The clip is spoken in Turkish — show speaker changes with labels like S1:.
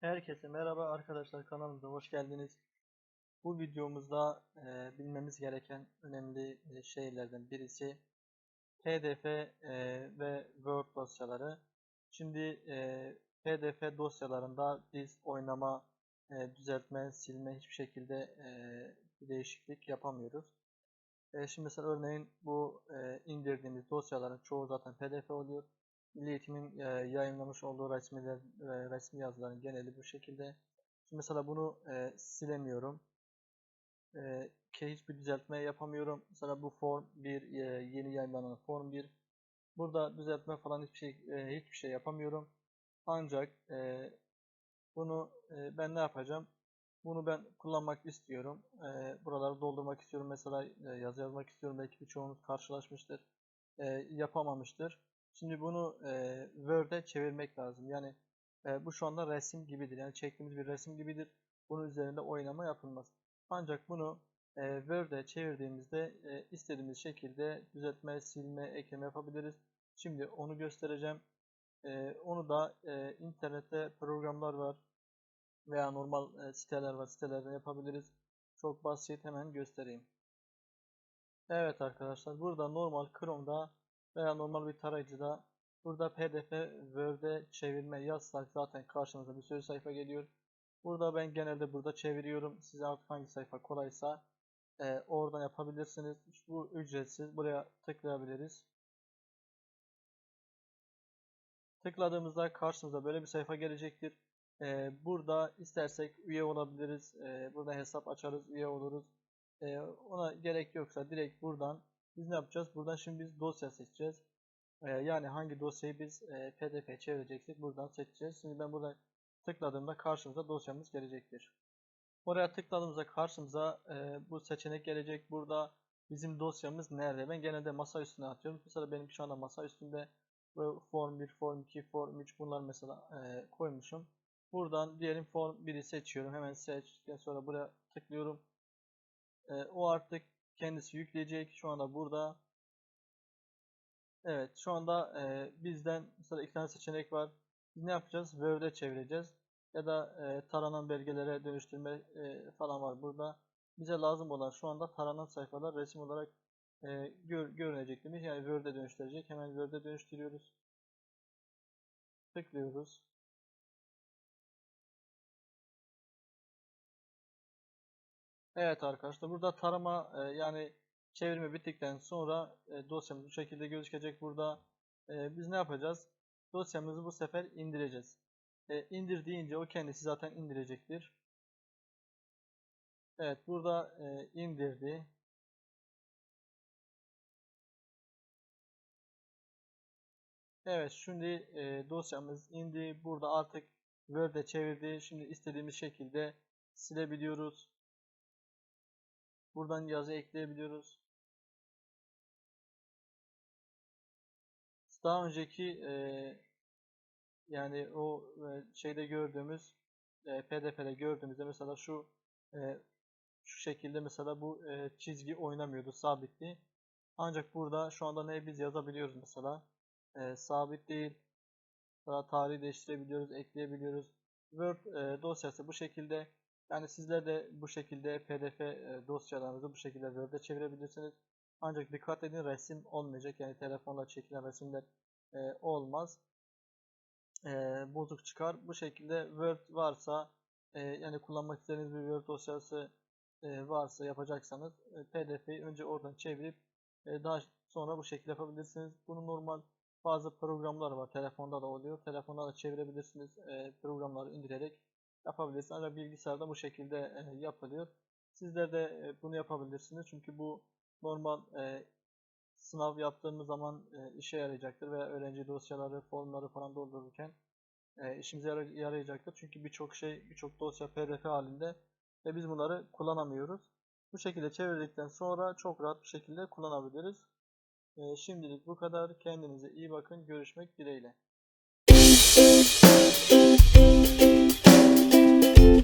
S1: Herkese merhaba arkadaşlar kanalımıza hoş geldiniz. Bu videomuzda e, bilmemiz gereken önemli e, şeylerden birisi PDF e, ve Word dosyaları. Şimdi e, PDF dosyalarında biz oynama, e, düzeltme, silme hiçbir şekilde e, bir değişiklik yapamıyoruz. E, şimdi mesela örneğin bu e, indirdiğimiz dosyaların çoğu zaten PDF oluyor. Milli Eğitim'in e, yayınlamış olduğu resmiler, e, resmi yazıların geneli bu şekilde. Şimdi mesela bunu e, silemiyorum. E, ki hiçbir düzeltme yapamıyorum. Mesela bu form 1 e, yeni yayınlanan form 1. Burada düzeltme falan hiçbir şey e, hiçbir şey yapamıyorum. Ancak bunu ben ne yapacağım? Bunu ben kullanmak istiyorum. Buraları doldurmak istiyorum. Mesela yazı yazmak istiyorum. Belki birçoğunuz karşılaşmıştır. Yapamamıştır. Şimdi bunu e, Word'e çevirmek lazım. Yani e, bu şu anda resim gibidir. Yani çektiğimiz bir resim gibidir. Bunun üzerinde oynama yapılmaz. Ancak bunu e, Word'e çevirdiğimizde e, istediğimiz şekilde düzeltme, silme, ekleme yapabiliriz. Şimdi onu göstereceğim. E, onu da e, internette programlar var veya normal e, siteler var. Sitelerden yapabiliriz. Çok basit hemen göstereyim. Evet arkadaşlar burada normal Chrome'da veya normal bir tarayıcıda burada pdf word'e çevirme yazsak zaten karşımıza bir sürü sayfa geliyor. Burada ben genelde burada çeviriyorum. Size artık hangi sayfa kolaysa e, oradan yapabilirsiniz. Bu ücretsiz. Buraya tıklayabiliriz. Tıkladığımızda karşımıza böyle bir sayfa gelecektir. E, burada istersek üye olabiliriz. E, burada hesap açarız, üye oluruz. E, ona gerek yoksa direkt buradan biz ne yapacağız? Buradan şimdi biz dosya seçeceğiz. Ee, yani hangi dosyayı biz e, PDF'ye çevireceksek buradan seçeceğiz. Şimdi ben burada tıkladığımda karşımıza dosyamız gelecektir. Oraya tıkladığımızda karşımıza e, bu seçenek gelecek. Burada bizim dosyamız nerede? Ben genelde masa üstüne atıyorum. Mesela benim şu anda masa üstünde form 1, form 2, form 3 bunlar mesela e, koymuşum. Buradan diyelim form 1'i seçiyorum. Hemen seçtikten sonra buraya tıklıyorum. E, o artık kendisi yükleyecek. Şu anda burada. Evet şu anda e, bizden mesela iki tane seçenek var. Biz ne yapacağız? Word'e çevireceğiz. Ya da e, taranan belgelere dönüştürme e, falan var burada. Bize lazım olan şu anda taranan sayfalar resim olarak e, gör, görünecek demiş. Yani Word'e dönüştürecek. Hemen Word'e dönüştürüyoruz. Tıklıyoruz. Evet arkadaşlar burada tarama e, yani çevirme bittikten sonra e, dosyamız bu şekilde gözükecek burada. E, biz ne yapacağız? Dosyamızı bu sefer indireceğiz. E, indir deyince o kendisi zaten indirecektir. Evet burada indirdi. Evet şimdi dosyamız indi. Burada artık Word'e çevirdi. Şimdi istediğimiz şekilde silebiliyoruz. Buradan yazı ekleyebiliyoruz. Daha önceki e, yani o e, şeyde gördüğümüz e, PDF'de gördüğümüzde mesela şu e, şu şekilde mesela bu e, çizgi oynamıyordu sabitti. Ancak burada şu anda ne biz yazabiliyoruz mesela. E, sabit değil. Daha tarihi değiştirebiliyoruz, ekleyebiliyoruz. Word e, dosyası bu şekilde. Yani sizler de bu şekilde PDF e, dosyalarınızı bu şekilde Word'e çevirebilirsiniz. Ancak dikkat edin resim olmayacak. Yani telefonla çekilen resimler e, olmaz. E, bozuk çıkar. Bu şekilde Word varsa e, yani kullanmak istediğiniz bir Word dosyası e, varsa yapacaksanız e, PDF'yi önce oradan çevirip e, daha sonra bu şekilde yapabilirsiniz. Bunu normal bazı programlar var. Telefonda da oluyor. Telefonda da çevirebilirsiniz. E, programları indirerek yapabilirsiniz. Ancak bilgisayarda bu şekilde e, yapılıyor. Sizler de e, bunu yapabilirsiniz. Çünkü bu normal e, sınav yaptığımız zaman işe yarayacaktır veya öğrenci dosyaları, formları falan doldururken işimize yarayacaktır. Çünkü birçok şey, birçok dosya pdf halinde ve biz bunları kullanamıyoruz. Bu şekilde çevirdikten sonra çok rahat bir şekilde kullanabiliriz. Şimdilik bu kadar. Kendinize iyi bakın. Görüşmek dileğiyle. Thank you.